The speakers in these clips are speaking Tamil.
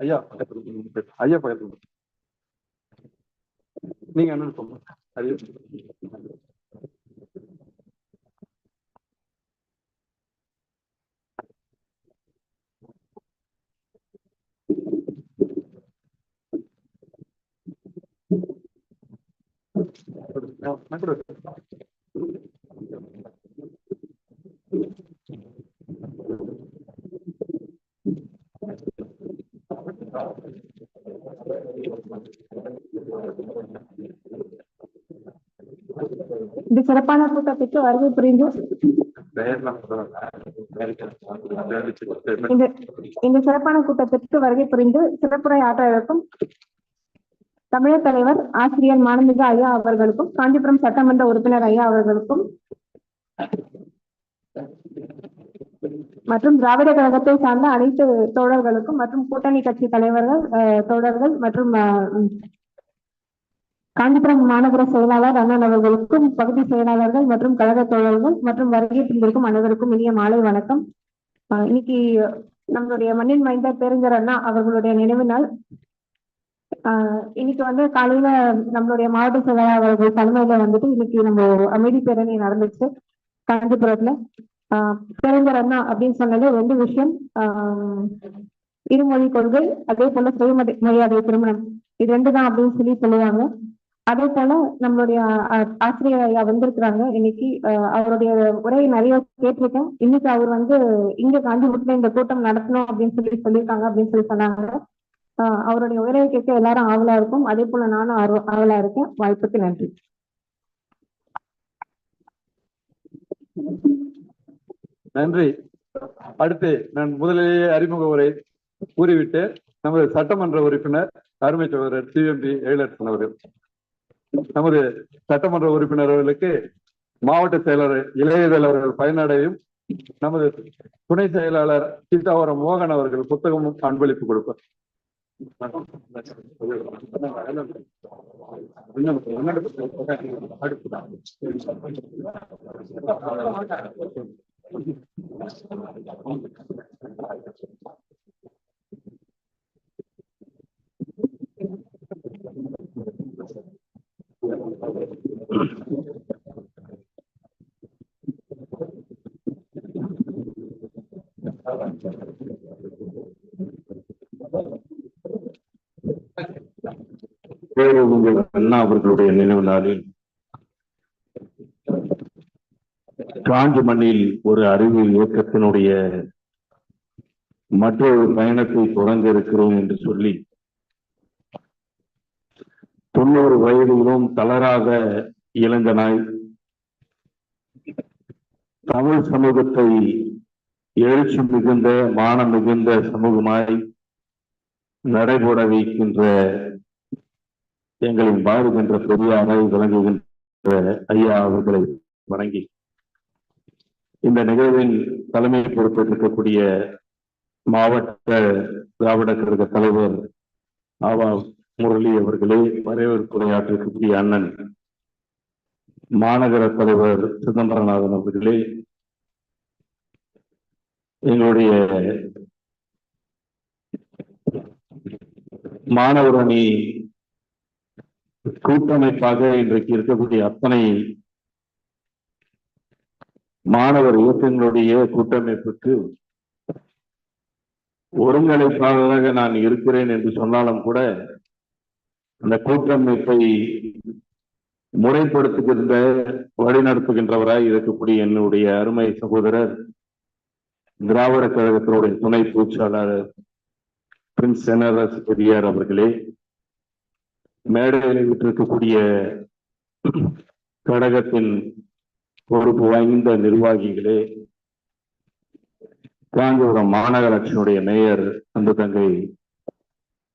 ஐயா ஐயா பக்கத்துல நீங்க என்ன சொல்லுங்க ஐயா இந்த சிறப்பான கூட்டத்திற்கு வருகை புரிந்து இந்த இந்த சிறப்பான கூட்டத்திற்கு வருகை புரிந்து சிறப்புரை ஆற்ற இருக்கும் தமிழர் தலைவர் ஆசிரியர் மானமிகு ஐயா அவர்களுக்கும் காஞ்சிபுரம் சட்டமன்ற உறுப்பினர் ஐயா அவர்களுக்கும் மற்றும் திராவிட கழகத்தை சார்ந்த அனைத்து தோழர்களுக்கும் மற்றும் கூட்டணி கட்சி தலைவர்கள் தோழர்கள் மற்றும் காஞ்சிபுரம் மாநகர செயலாளர் அண்ணன் அவர்களுக்கும் பகுதி செயலாளர்கள் மற்றும் கழக தோழர்கள் மற்றும் வருகை தந்திருக்கும் அனைவருக்கும் இனிய மாலை வணக்கம். இன்னைக்கு நம்மளுடைய மண்ணின் மைந்த பேருந்தர் அண்ணா அவர்களுடைய நினைவு நாள். ஆஹ் இன்னைக்கு வந்து காலையில நம்மளுடைய மாவட்ட செயலாளர் அவர்கள் தலைமையில வந்துட்டு இன்னைக்கு நம்ம ஒரு அமைதி பேரணி நடந்துச்சு காஞ்சிபுரத்துல. ஆஹ் பேருந்தர் அண்ணா அப்படின்னு சொன்னது ரெண்டு விஷயம். ஆஹ் இருமொழி கொள்கை அதே போல சுயமரியாதை திருமணம். இது ரெண்டு தான் அப்படின்னு சொல்லி சொல்லுவாங்க. அதே போல நம்மளுடைய ஆசிரியர் ஐயா வந்திருக்கிறாங்க. இன்னைக்கு அவருடைய உரையை நிறைய கேட்டிருக்கேன். இன்னைக்கு அவர் வந்து இங்க காஞ்சிபுரத்துல இந்த கூட்டம் நடத்தணும் அப்படின்னு சொல்லி சொல்லியிருக்காங்க அப்படின்னு சொல்லி சொன்னாங்க. ஆஹ் அவருடைய உரையை கேட்க எல்லாரும் ஆவலா இருக்கும். அதே போல நானும் ஆவலா இருக்கேன். வாய்ப்புக்கு நன்றி. நன்றி. அடுத்து நான் முதலிலேயே அறிமுக உரை கூறிவிட்டு நமது சட்டமன்ற உறுப்பினர் அருமை சகோதரர் சிஎம்பி எழிலரசன் அவர்கள். நமது சட்டமன்ற உறுப்பினர்களுக்கு மாவட்ட செயலாளர் இளையதல் அவர்கள் பயனடையும். நமது துணை செயலாளர் சீதாவரம் மோகன் அவர்கள் புத்தகமும் அன்பளிப்பு கொடுப்பார். பேரறிஞர் அண்ணா அவர்களுடைய நினைவு நாளில் காஞ்சி மண்ணில் ஒரு அறிவியல் இயக்கத்தினுடைய மற்றொரு பயணத்தை தொடங்க இருக்கிறோம் என்று சொல்லி தொண்ணூறு வயதிலும் தளராத இளைஞனாய் தமிழ் சமூகத்தை எழுச்சி மிகுந்த மானம் மிகுந்த சமூகமாய் நடைபோட வைக்கின்ற எங்களின் பாடுகின்ற பெரியாரை விளங்குகின்ற ஐயா அவர்களை வணங்கி இந்த நிகழ்வின் தலைமை பொறுப்பேற்றிருக்கக்கூடிய மாவட்ட திராவிட கழக தலைவர் ஆவா முரளி அவர்களே வரவேற்புரையாற்றிருக்கக்கூடிய அண்ணன் மாநகர தலைவர் சிதம்பரநாதன் அவர்களே என்னுடைய மாணவர் அணி கூட்டமைப்பாக இன்றைக்கு இருக்கக்கூடிய அத்தனை மாணவர் இயக்கங்களுடைய கூட்டமைப்புக்கு ஒருங்கிணைப்பாளராக நான் இருக்கிறேன் என்று சொன்னாலும் கூட அந்த கூட்டமைப்பை முறைப்படுத்துகின்ற வழிநடத்துகின்றவராய் இருக்கக்கூடிய என்னுடைய அருமை சகோதரர் திராவிட கழகத்தினுடைய துணை பூச்சாளர் பிரின்ஸ் என்ஆர்எஸ் பெரியார் அவர்களே மேடையில் விட்டிருக்கக்கூடிய கழகத்தின் பொறுப்பு வாய்ந்த நிர்வாகிகளே காஞ்சிபுரம் மாநகராட்சியினுடைய மேயர் அந்த தங்கை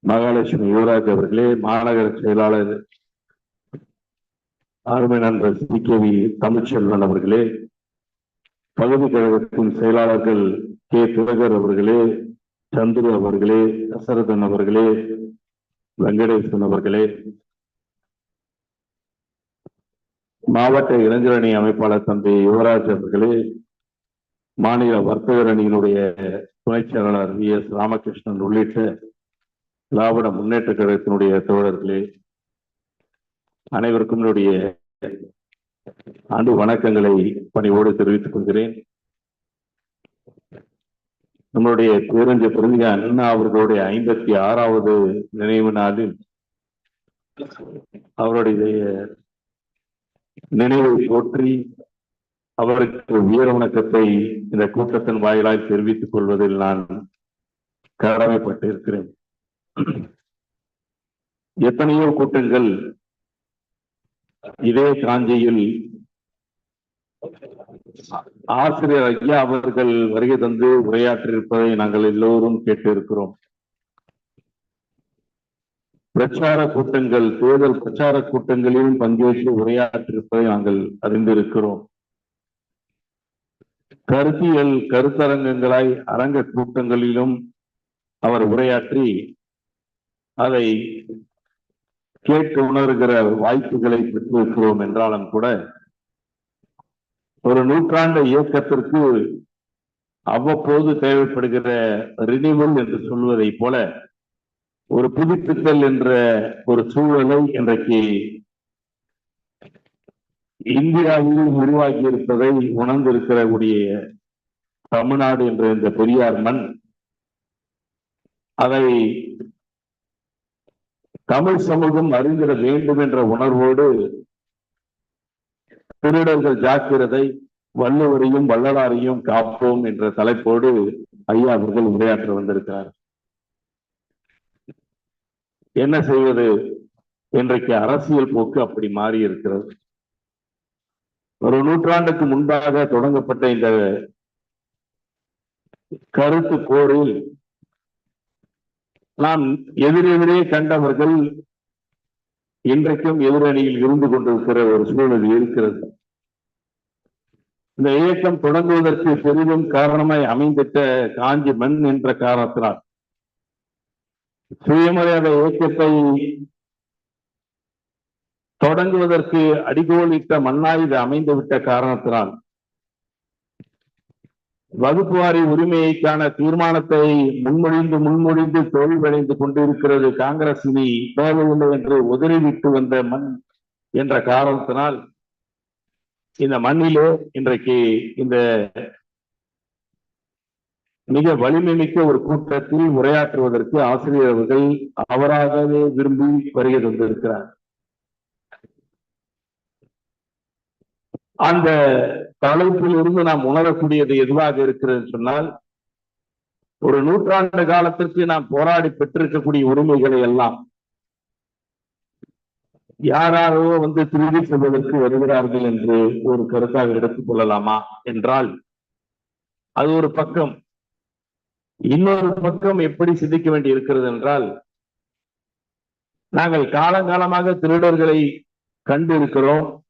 மகாலட்சுமி யுவராஜ் அவர்களே மாநகர செயலாளர் அருமை நண்பர் சி கே வி தமிழ்ச்செல்வன் அவர்களே பகுதி கழகத்தின் செயலாளர்கள் கே. திலகர் அவர்களே சந்துரு அவர்களே தசரதன் அவர்களே வெங்கடேசன் அவர்களே மாவட்ட இளைஞரணி அமைப்பாளர் தந்தை யுவராஜ் அவர்களே மாநில வர்த்தகர் அணியினுடைய துணைச் செயலாளர் வி. எஸ். ராமகிருஷ்ணன் உள்ளிட்ட திராவிட முன்னேற்ற கழகத்தினுடைய தோழர்களே அனைவருக்கும் என்னுடைய அன்பு வணக்கங்களை பணிவோடு தெரிவித்துக் கொள்கிறேன். நம்மளுடைய பேரஞ்ச பிரதிக அண்ணா அவர்களுடைய ஐம்பத்தி ஆறாவது நினைவு நாளில் அவருடைய நினைவை போற்றி அவருக்கு வீர வணக்கத்தை இந்த கூட்டத்தின் வாயிலாய் தெரிவித்துக் கொள்வதில் நான் கடமைப்பட்டிருக்கிறேன். எத்தனையோ கூட்டங்கள் இதே காஞ்சியில் ஆசிரியர் ஐயா அவர்கள் வருகை தந்து உரையாற்றியிருப்பதை நாங்கள் எல்லோரும் கேட்டிருக்கிறோம். பிரச்சார கூட்டங்கள் தேர்தல் பிரச்சார கூட்டங்களிலும் பங்கேற்று உரையாற்றியிருப்பதை நாங்கள் அறிந்திருக்கிறோம். கருத்தியல் கருத்தரங்கங்களாய் அரங்க கூட்டங்களிலும் அவர் உரையாற்றி அதை கேட்க உணர்கிற வாய்ப்புகளை பெற்றிருக்கிறோம் என்றாலும் கூட ஒரு நூற்றாண்டு இயக்கத்திற்கு அவ்வப்போது தேவைப்படுகிற ரினிவல் என்று சொல்வதை போல ஒரு புதுப்பித்தல் என்ற ஒரு சூழலை இன்றைக்கு இந்தியாவில் உருவாகி இருப்பதை உணர்ந்திருக்கிற கூடிய தமிழ்நாடு என்ற இந்த பெரியார் மண் அதை தமிழ் சமூகம் அறிந்திட வேண்டும் என்ற உணர்வோடு திருடர்கள் ஜாக்கிரதை வள்ளுவரையும் வள்ளலாரையும் காப்போம் என்ற தலைப்போடு ஐயா அவர்கள் உரையாற்ற வந்திருக்கிறார். என்ன செய்வது? இன்றைக்கு அரசியல் போக்கு அப்படி மாறி இருக்கிறது. ஒரு நூற்றாண்டுக்கு முன்பாக தொடங்கப்பட்ட இந்த கருத்து போரில் நாம் எதிரெதிரே கண்டவர்கள் இன்றைக்கும் எதிரணியில் இருந்து கொண்டிருக்கிற ஒரு சூழல் இருக்கிறது. இந்த இயக்கம் தொடங்குவதற்கு பெரிதும் காரணமாய் அமைந்திட்ட காஞ்சி மண் என்ற காரணத்தினால் சுயமரியாதை இயக்கத்தை தொடங்குவதற்கு அடிகோலிட்ட மண்ணாய் இது அமைந்துவிட்ட காரணத்தினால் வகுப்பு வாரி உரிமைக்கான தீர்மானத்தை முன்மொழிந்து முன்மொழிந்து தோல்வியடைந்து கொண்டிருக்கிறது காங்கிரஸ் இனி தேவையில்லை என்று உதறிவிட்டு வந்த மண் என்ற காரணத்தினால் இந்த மண்ணிலே இன்றைக்கு இந்த மிக வலிமை மிக்க ஒரு கூட்டத்தில் உரையாற்றுவதற்கு ஆசிரியர் அவர்கள் அவராகவே விரும்பி வருகை தந்திருக்கிறார். அந்த தலைப்பில் இருந்து நாம் உணரக்கூடியது எதுவாக இருக்கிறது சொன்னால் ஒரு நூற்றாண்டு காலத்திற்கு நாம் போராடி பெற்றிருக்கக்கூடிய உரிமைகளை எல்லாம் யாராரோ வந்து திருடி செல்வதற்கு வருகிறார்கள் என்று ஒரு கருத்தாக எடுத்துக் கொள்ளலாமா என்றால் அது ஒரு பக்கம். இன்னொரு பக்கம் எப்படி சிந்திக்க வேண்டி இருக்கிறது என்றால் நாங்கள் காலங்காலமாக திருடர்களை கண்டிருக்கிறோம்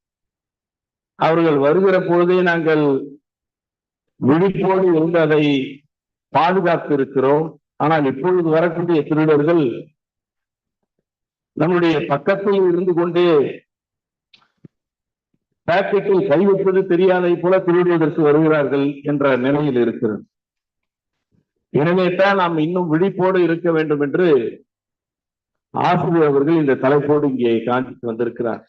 அவர்கள் வருகிற பொழுதே நாங்கள் விழிப்போடு இருந்து அதை பாதுகாத்து இருக்கிறோம் ஆனால் இப்பொழுது வரக்கூடிய திருடர்கள் நம்முடைய பக்கத்தில் இருந்து கொண்டே பாக்கெட்டில் கைவிட்டது தெரியாதை போல திருடுவதற்கு வருகிறார்கள் என்ற நிலையில் இருக்கிறது. எனவே தான் நாம் இன்னும் விழிப்போடு இருக்க வேண்டும் என்று ஆசிரியர் அவர்கள் இந்த தலைப்போடு இங்கே காஞ்சிக்கு வந்திருக்கிறார்.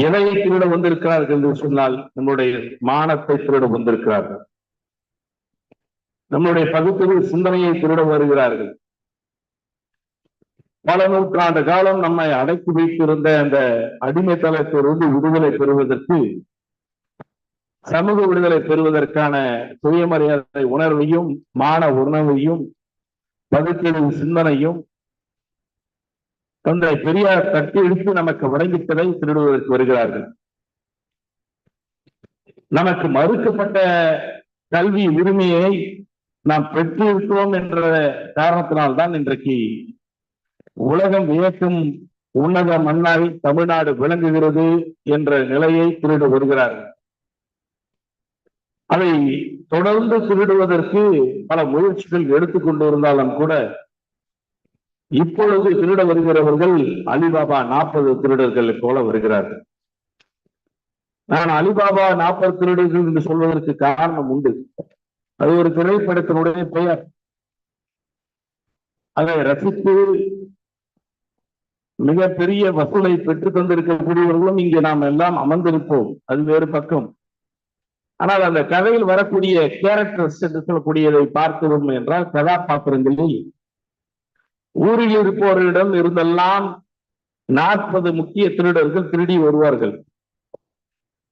எதை திருட வந்திருக்கிறார்கள் என்று சொன்னால் நம்முடைய மானத்தை திருட வந்திருக்கிறார்கள். நம்முடைய பகுத்தறிவு சிந்தனையை திருட வருகிறார்கள். பல நூற்றாண்டு காலம் நம்மை அடைத்து வைத்திருந்த அந்த அடிமைத்தளத்திலிருந்து விடுதலை பெறுவதற்கு சமூக விடுதலை பெறுவதற்கான சுயமரியாதை உணர்வையும் மான உணர்வையும் பகுத்தறிவு சிந்தனையும் தந்தை பெரியார் தட்டி எடுத்து நமக்கு வழங்கிட்டதை திருடுவதற்கு வருகிறார்கள். நமக்கு மறுக்கப்பட்ட கல்வி உரிமையை நாம் பெற்றிருக்கிறோம் என்ற காரணத்தினால்தான் இன்றைக்கு உலகம் வியக்கும் உன்னத மண்ணாய் தமிழ்நாடு விளங்குகிறது என்ற நிலையை திருட வருகிறார்கள். அதை தொடர்ந்து திருடுவதற்கு பல முயற்சிகள் எடுத்துக்கொண்டு இருந்தாலும் கூட இப்பொழுது திருட வருகிறவர்கள் அலிபாபா நாற்பது திருடர்களை போல வருகிறார்கள். நான் அலிபாபா நாற்பது திருடர்கள் என்று சொல்வதற்கு காரணம் உண்டு. அது ஒரு திரைப்படத்தினுடைய பெயர். அதை ரசித்து மிகப்பெரிய வசூலை பெற்று தந்திருக்கக்கூடியவர்களும் இங்கே நாம் எல்லாம் அமர்ந்திருப்போம். அது வேறு பக்கம். ஆனால் அந்த கதையில் வரக்கூடிய கேரக்டர்ஸ் என்று சொல்லக்கூடியதை பார்க்கிறோம் என்றால் கதாபாத்திரங்களில் ஊரில் இருப்பவர்களிடம் இருந்தெல்லாம் நாற்பது முக்கிய திருடர்கள் திருடி வருவார்கள்.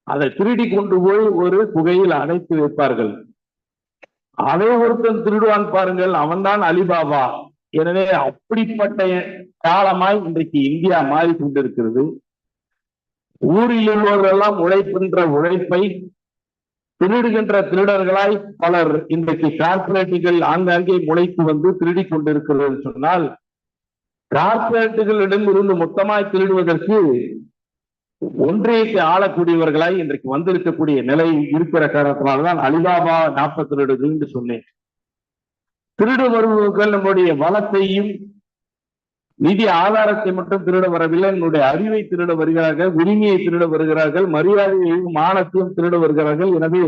அதை திருடி கொண்டு போய் ஒரு குகையில் அடைத்து வைப்பார்கள். அதை ஒருத்தன் திருடுவான் பாருங்கள் அவன்தான் அலிபாபா. எனவே அப்படிப்பட்ட காலமாய் இன்றைக்கு இந்தியா மாறிக்கொண்டிருக்கிறது. ஊரில் உள்ளவர்களெல்லாம் உழைக்கின்ற உழைப்பை திருடுகின்ற திருடர்களாய் பலர் இன்றைக்கு கார்பரேட்டுகள் ஆங்காங்கே முளைத்து வந்து திருடி கொண்டிருக்கிறது சொன்னால் கார்பரேட்டுகளிடம் இருந்து மொத்தமாய் திருடுவதற்கு ஒன்றியத்தை ஆளக்கூடியவர்களாய் இன்றைக்கு வந்திருக்கக்கூடிய நிலை இருக்கிற காரணத்தினால்தான் அலிபாபா நாற்பத்தி ரெண்டு என்று சொன்னேன். திருடு வருபவர்கள் நம்முடைய வளத்தையும் நிதி ஆதாரத்தை மட்டும் திருட வரவில்லை என்னுடைய அறிவை திருட வருகிறார்கள் உரிமையை திருட வருகிறார்கள் மரியாதையையும் மானத்தையும் திருட வருகிறார்கள். எனவே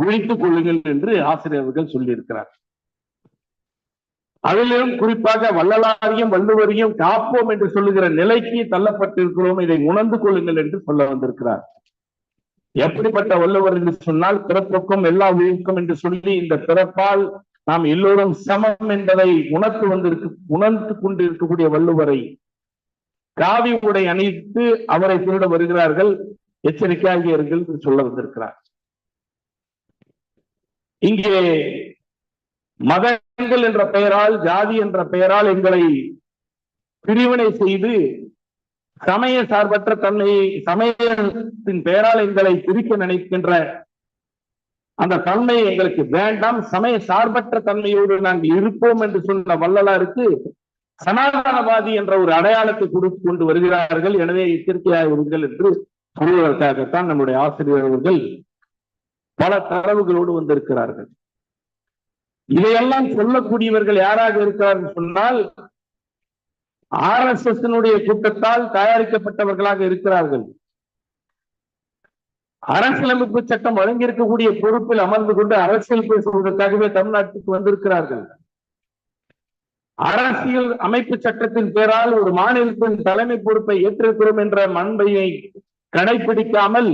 விழித்துக் கொள்ளுங்கள் என்று ஆசிரியர்கள் சொல்லியிருக்கிறார். அதிலும் குறிப்பாக வள்ளலாரையும் வள்ளுவரையும் காப்போம் என்று சொல்லுகிற நிலைக்கு தள்ளப்பட்டிருக்கிறோம். இதை உணர்ந்து கொள்ளுங்கள் என்று சொல்ல வந்திருக்கிறார். எப்படிப்பட்ட வள்ளுவர் என்று சொன்னால் பிறப்புக்கும் எல்லா உயிருக்கும் என்று சொல்லி இந்த பிறப்பால் நாம் எல்லோரும் சமம் என்பதை உணர்த்து வந்திருக்கு உணர்ந்து கொண்டிருக்கக்கூடிய வள்ளுவரை காவி உடை அணித்து அவரை திருட வருகிறார்கள் எச்சரிக்கையாகியர்கள் என்று சொல்ல வந்திருக்கிறார். இங்கே மதங்கள் என்ற பெயரால் ஜாதி என்ற பெயரால் எங்களை பிரிவினை செய்து சமய சார்பற்ற தன்மையை சமயத்தின் பெயரால் எங்களை பிரிக்க நினைக்கின்ற அந்த தன்மை எங்களுக்கு வேண்டாம். சமய சார்பற்ற தன்மையோடு நாங்கள் இருப்போம் என்று சொன்ன வள்ளலாருக்கு சனாதனவாதி என்ற ஒரு அடையாளத்தை கொடுத்து கொண்டு வருகிறார்கள். எனவே எச்சரிக்கையாக இருங்கள் என்று சொல்வதற்காகத்தான் நம்முடைய ஆசிரியர் அவர்கள் பல தரவுகளோடு வந்திருக்கிறார்கள். இதையெல்லாம் சொல்லக்கூடியவர்கள் யாராக இருக்கிறார்கள் சொன்னால் ஆர் எஸ் எஸ் கூட்டத்தால் தயாரிக்கப்பட்டவர்களாக இருக்கிறார்கள். அரசியலமைப்பு சட்டம் வழங்கியிருக்கக்கூடிய பொறுப்பில் அமர்ந்து கொண்டு அரசியல் பேசுவதற்காகவே தமிழ்நாட்டுக்கு வந்திருக்கிறார்கள். அரசியல் அமைப்பு சட்டத்தின் பேரால் ஒரு மாநிலத்தின் தலைமை பொறுப்பை ஏற்றிருக்கிறோம் என்ற மண்பையை கடைபிடிக்காமல்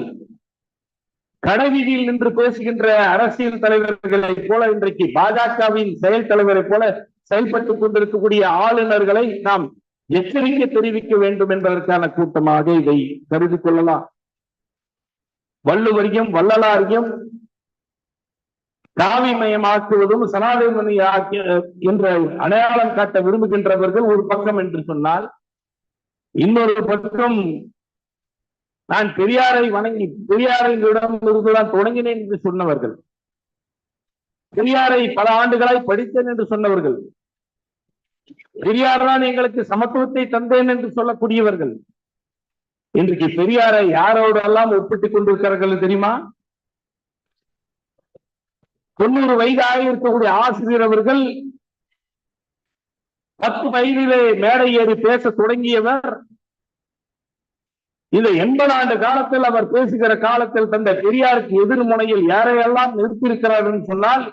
கடைவீதியில் நின்று பேசுகின்ற அரசியல் தலைவர்களைப் போல இன்றைக்கு பாஜகவின் செயல் தலைவரை போல செயல்பட்டுக் கொண்டிருக்கக்கூடிய ஆளுநர்களை நாம் எச்சரிக்கை தெரிவிக்க வேண்டும் என்பதற்கான கூட்டமாக இதை கருதி கொள்ளலாம். வள்ளுவரையும் வள்ளலாரையும் காவிமயமாக்குவதும் ஆக்கிய என்ற அடையாளம் காட்ட விரும்புகின்றவர்கள் ஒரு பக்கம் என்று சொன்னால் இன்னொரு பக்கம் நான் பெரியாரை வணங்கி பெரியாரிடம் இருந்துதான் தொடங்கினேன் என்று சொன்னவர்கள். பெரியாரை பல ஆண்டுகளாய் படித்தேன் என்று சொன்னவர்கள். பெரியார் தான் எங்களுக்கு சமத்துவத்தை தந்தேன் என்று சொல்லக்கூடியவர்கள். இன்றைக்கு பெரியாரை யாரோடு எல்லாம் ஒப்பிட்டுக் கொண்டிருக்கிறார்கள் தெரியுமா? தொண்ணூறு வயதாக இருக்கக்கூடிய ஆசிரியர் அவர்கள் பத்து வயதிலே மேடை ஏறி பேச தொடங்கியவர். இந்த எண்பது ஆண்டு காலத்தில் அவர் பேசுகிற காலத்தில் தந்த பெரியாருக்கு எதிர்முனையில் யாரையெல்லாம் நிறுத்தியிருக்கிறார் என்று சொன்னால்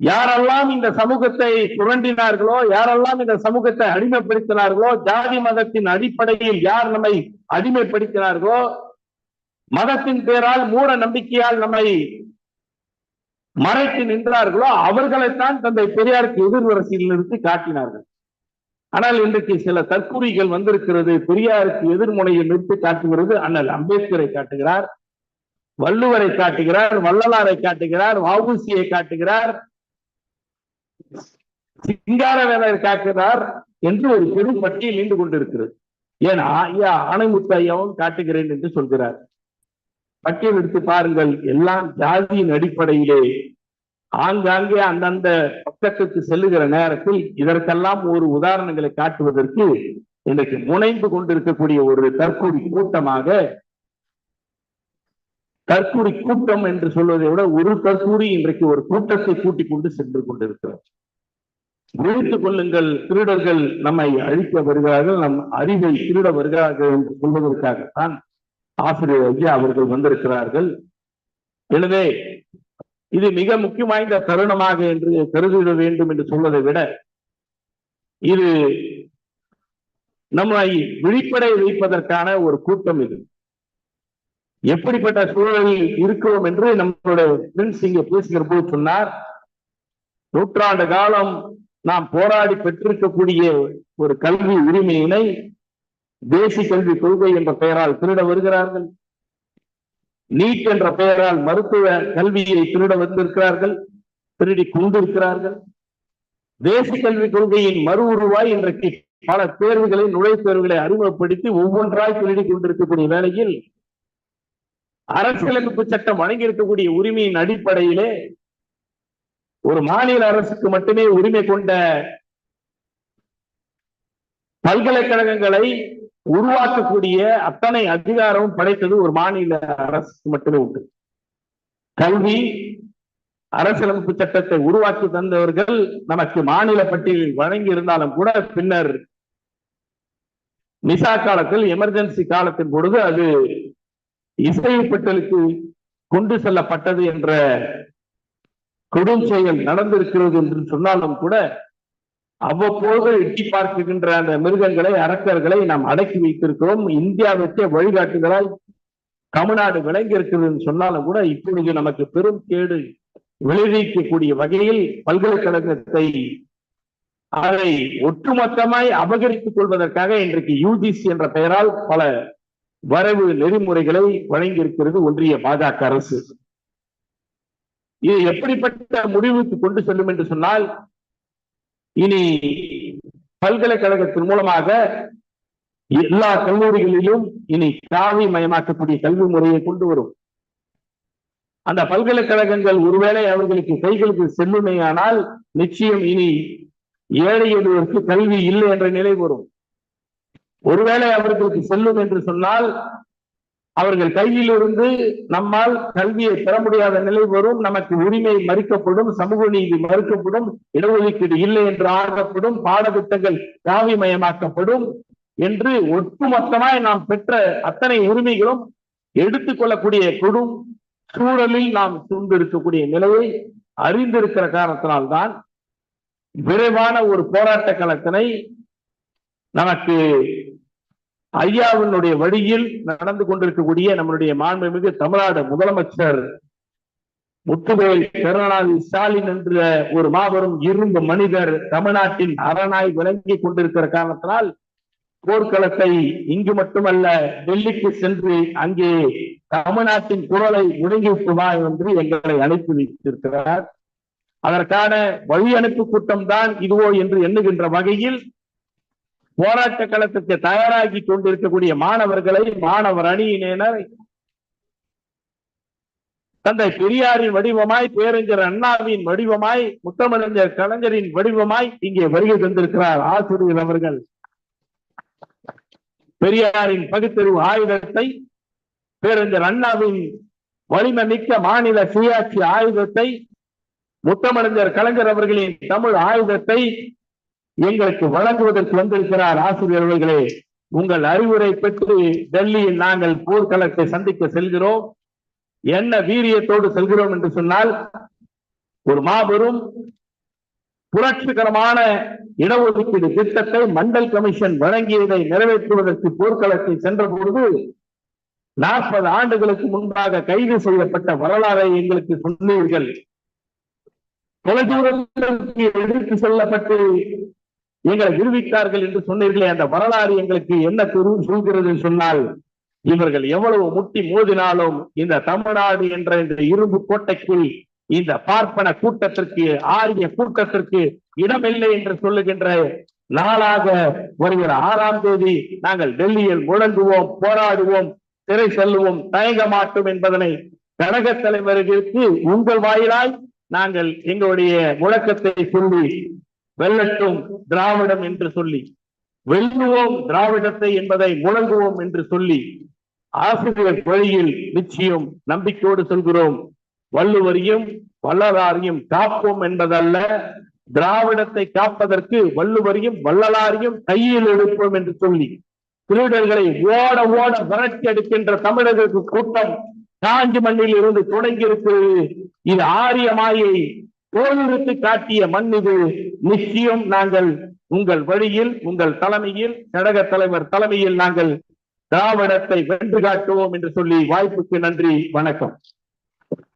யாரெல்லாம் இந்த சமூகத்தை சுரண்டினார்களோ யாரெல்லாம் இந்த சமூகத்தை அடிமைப்படுத்தினார்களோ ஜாதி மதத்தின் அடிப்படையில் யார் நம்மை அடிமைப்படுத்தினார்களோ மதத்தின் பேரால் மூட நம்பிக்கையால் நம்மை மறைத்து நின்றார்களோ அவர்களைத்தான் தந்தை பெரியாருக்கு எதிர்வரிசையில் நிறுத்தி காட்டினார்கள். ஆனால் இன்றைக்கு சில தற்கூறிகள் வந்திருக்கிறது. பெரியாருக்கு எதிர்முனையில் நிறுத்தி காட்டுகிறது. அண்ணல் அம்பேத்கரை காட்டுகிறார் வள்ளுவரை காட்டுகிறார் வள்ளலாரை காட்டுகிறார் வவுசியை காட்டுகிறார் சிங்காரவேலர் காக்கிறார் என்று ஒரு பெரும் பட்டியல் நீண்டு கொண்டிருக்கிறது. ஏன் ஐயா ஆணைமுத்து ஐயாவும் காட்டுகிறேன் என்று சொல்கிறார். பட்டியல் எடுத்து பாருங்கள் எல்லாம் ஜாதியின் அடிப்படையிலே ஆங்காங்கே அந்தந்த பக்கத்துக்கு செல்லுகிற நேரத்தில் இதற்கெல்லாம் ஒரு உதாரணங்களை காட்டுவதற்கு இன்றைக்கு முனைந்து கொண்டிருக்கக்கூடிய ஒரு தற்கொலை கூட்டமாக தற்கூரி கூட்டம் என்று சொல்வதை விட ஒரு தற்கூரி இன்றைக்கு ஒரு கூட்டத்தை கூட்டிக் கொண்டு சென்று கொண்டிருக்கிறார். முடித்துக் கொள்ளுங்கள் திருடர்கள் நம்மை அழிக்க வருகிறார்கள் நம் அறிவை திருட வருகிறார்கள் என்று சொல்வதற்காகத்தான் ஆசிரியர் ஐயா அவர்கள் வந்திருக்கிறார்கள். எனவே இது மிக முக்கியம் வாய்ந்த தருணமாக என்று கருதிட வேண்டும் என்று சொல்வதை விட இது நம்மை விழிப்படை வைப்பதற்கான ஒரு கூட்டம் இது. எப்படிப்பட்ட சூழலில் இருக்கிறோம் என்று நம்மளுடைய பிரின்ஸ் இங்கே பேசுகிற போது சொன்னார் நூற்றாண்டு காலம் நாம் போராடி பெற்றிருக்கக்கூடிய ஒரு கல்வி உரிமையினை தேசிய கல்வி கொள்கை என்ற பெயரால் திருட வருகிறார்கள். நீட் என்ற பெயரால் மருத்துவ கல்வியை திருட வந்திருக்கிறார்கள். திருடி கொண்டிருக்கிறார்கள். தேசிய கல்விக் கொள்கையின் மறு உருவாய் இன்றைக்கு பல தேர்வுகளை நுழைவுத் தேர்வுகளை அறிமுகப்படுத்தி ஒவ்வொன்றாய் திருடி கொண்டிருக்கக்கூடிய வேளையில் அரசியலமைப்பு சட்டம் வழங்கி இருக்கக்கூடிய உரிமையின் அடிப்படையிலே ஒரு மாநில அரசுக்கு மட்டுமே உரிமை கொண்ட பல்கலைக்கழகங்களை உருவாக்கக்கூடிய அத்தனை அதிகாரமும் படைத்தது ஒரு மாநில அரசுக்கு மட்டுமே உண்டு. கல்வி அரசியலமைப்பு சட்டத்தை உருவாக்கி தந்தவர்கள் நமக்கு மாநில பட்டியலில் வழங்கி இருந்தாலும் கூட பின்னர் மிசா காலத்தில் எமர்ஜென்சி காலத்தின் பொழுது அது இசை பட்டலுக்கு கொண்டு செல்லப்பட்டது என்ற கொடும் செயல் நடந்திருக்கிறது என்று சொன்னாலும் கூட அவ்வப்போது எட்டி பார்க்கின்ற அந்த மிருகங்களை அரக்கர்களை நாம் அடக்கி வைத்திருக்கிறோம். இந்தியாவிற்கே வழிகாட்டுகளால் தமிழ்நாடு விளங்கி இருக்கிறதுன்னு சொன்னாலும் கூட இப்பொழுது நமக்கு பெரும் கேடு விளைவிக்கக்கூடிய வகையில் பல்கலைக்கழகத்தை அதை ஒட்டுமொத்தமாய் அபகரித்துக் கொள்வதற்காக இன்றைக்கு யூஜிசி என்ற பெயரால் பல வரைவு நெறிமுறைகளை வழங்கியிருக்கிறது ஒன்றிய பாஜக அரசு. இது எப்படிப்பட்ட முடிவுக்கு கொண்டு செல்லும் என்று சொன்னால் இனி பல்கலைக்கழகத்தின் மூலமாக எல்லா கல்லூரிகளிலும் இனி காவி மயமாக்கக்கூடிய கல்வி முறையை கொண்டு வரும். அந்த பல்கலைக்கழகங்கள் ஒருவேளை அவர்களுக்கு கைகளுக்கு செல்லுமையானால் நிச்சயம் இனி ஏழை எளியோருக்கு கல்வி இல்லை என்ற நிலை வரும். ஒருவேளை அவர்களுக்கு செல்லும் என்று சொன்னால் அவர்கள் கையிலிருந்து நம்மால் கல்வியை பெற முடியாத நிலை வரும். நமக்கு உரிமை மறுக்கப்படும். சமூக நீதி மறுக்கப்படும். இடஒதுக்கீடு இல்லை என்று ஆகப்படும். பாடத்திட்டங்கள் காவிமயமாக்கப்படும் என்று ஒட்டுமொத்தமாய் நாம் பெற்ற அத்தனை உரிமைகளும் எடுத்துக் கொள்ளக்கூடிய கொடும் சூழலில் நாம் சூழ்ந்திருக்கக்கூடிய நிலையை அறிந்திருக்கிற காரணத்தினால்தான் விரைவான ஒரு போராட்ட களத்தினை நமக்கு ஐயாவினுடைய வழியில் நடந்து கொண்டிருக்கக்கூடிய நம்மளுடைய மாண்புமிகு தமிழ்நாடு முதலமைச்சர் முத்துவேல் கருணாநிதி ஸ்டாலின் என்ற ஒரு மாபெரும் இரும்பு மனிதர் தமிழ்நாட்டின் அரணாய் விளங்கி கொண்டிருக்கிற காரணத்தினால் போர்க்களத்தை இங்கு மட்டுமல்ல டெல்லிக்கு சென்று அங்கே தமிழ்நாட்டின் குரலை முடங்கிவிட்டுமா என்று எங்களை அனுப்பி வைத்திருக்கிறார். அதற்கான வழி அனுப்பு கூட்டம் தான் இதுவோ என்று எண்ணுகின்ற வகையில் போராட்ட களத்துக்கு தயாராகி கொண்டிருக்கக்கூடிய மாணவர்களை மாணவர் அணியினர். தந்தை பெரியாரின் வடிவமாய் பேரறிஞர் அண்ணாவின் வடிவமாய் முத்தமிழஞ்சர் கலைஞரின் வடிவமாய் இங்கே வருகை தந்திருக்கிறார் ஆசிரியர் அவர்கள். பெரியாரின் பகுத்தறிவு ஆயுதத்தை பேரறிஞர் அண்ணாவின் வலிமை மிக்க மாநில சுயாட்சி ஆயுதத்தை முத்தமிழஞ்சர் கலைஞர் அவர்களின் தமிழ் ஆயுதத்தை எங்களுக்கு வழங்குவதற்கு வந்திருக்கிறார் ஆசிரியர் அவர்களே உங்கள் அறிவுரை பெற்று டெல்லியில் நாங்கள் போர்க்களத்தை சந்திக்க செல்கிறோம். என்ன வீரியத்தோடு செல்கிறோம் என்று சொன்னால் ஒரு மாபெரும் புரட்சிகரமான இடஒதுக்கீடு திட்டத்தை மண்டல் கமிஷன் வழங்கியதை நிறைவேற்றுவதற்கு போர்க்களத்தை சென்ற பொழுது நாற்பது ஆண்டுகளுக்கு முன்பாக கைது செய்யப்பட்ட வரலாறை எங்களுக்கு சொன்னீர்கள். தொலைதூரத்திற்கு எடுத்து செல்லப்பட்டு எங்களை விடுவித்தார்கள் என்று சொன்னீர்களே அந்த வரலாறு எங்களுக்கு என்ன சொல்கிறது சொன்னால் இவர்கள் எவ்வளவு முட்டி மோதினாலும் இந்த தமிழ்நாடு என்ற இந்த இரும்பு கோட்டைக்குள் இந்த பார்ப்பன கூட்டத்திற்கு ஆரிய கூட்டத்திற்கு இடமில்லை என்று சொல்லுகின்ற நாளாக வருகிற ஆறாம் தேதி நாங்கள் டெல்லியில் முழங்குவோம் போராடுவோம் திரை செல்லுவோம் தயங்க மாட்டோம் என்பதனை கழக தலைவர்களுக்கு உங்கள் வாயிலாய் நாங்கள் எங்களுடைய முழக்கத்தை சொல்லி வெல்லட்டும் திராவிடம் என்று சொல்லி வெல்லுவோம் திராவிடத்தை என்பதை முழங்குவோம் என்று சொல்லி ஆசிரியர் வழியில் நிச்சயம் நம்பிக்கையோடு சொல்கிறோம். வள்ளுவரையும் வள்ளலாரையும் காப்போம் என்பதல்ல திராவிடத்தை காப்பதற்கு வள்ளுவரையும் வள்ளலாரையும் கையில் எடுப்போம் என்று சொல்லி திருடர்களை ஓட ஓட விரட்டி எடுக்கின்ற தமிழர்களுக்கு கூட்டம் காஞ்சி மண்ணில் இருந்து தொடங்கி இருக்கிறது இது ஆரிய மாயை தோலுறுத்து காட்டிய மண் இது நிச்சயம் நாங்கள் உங்கள் வழியில் உங்கள் தலைமையில் கழக தலைவர் தலைமையில் நாங்கள் திராவிடத்தை வென்று காட்டுவோம் என்று சொல்லி வாய்ப்புக்கு நன்றி வணக்கம்.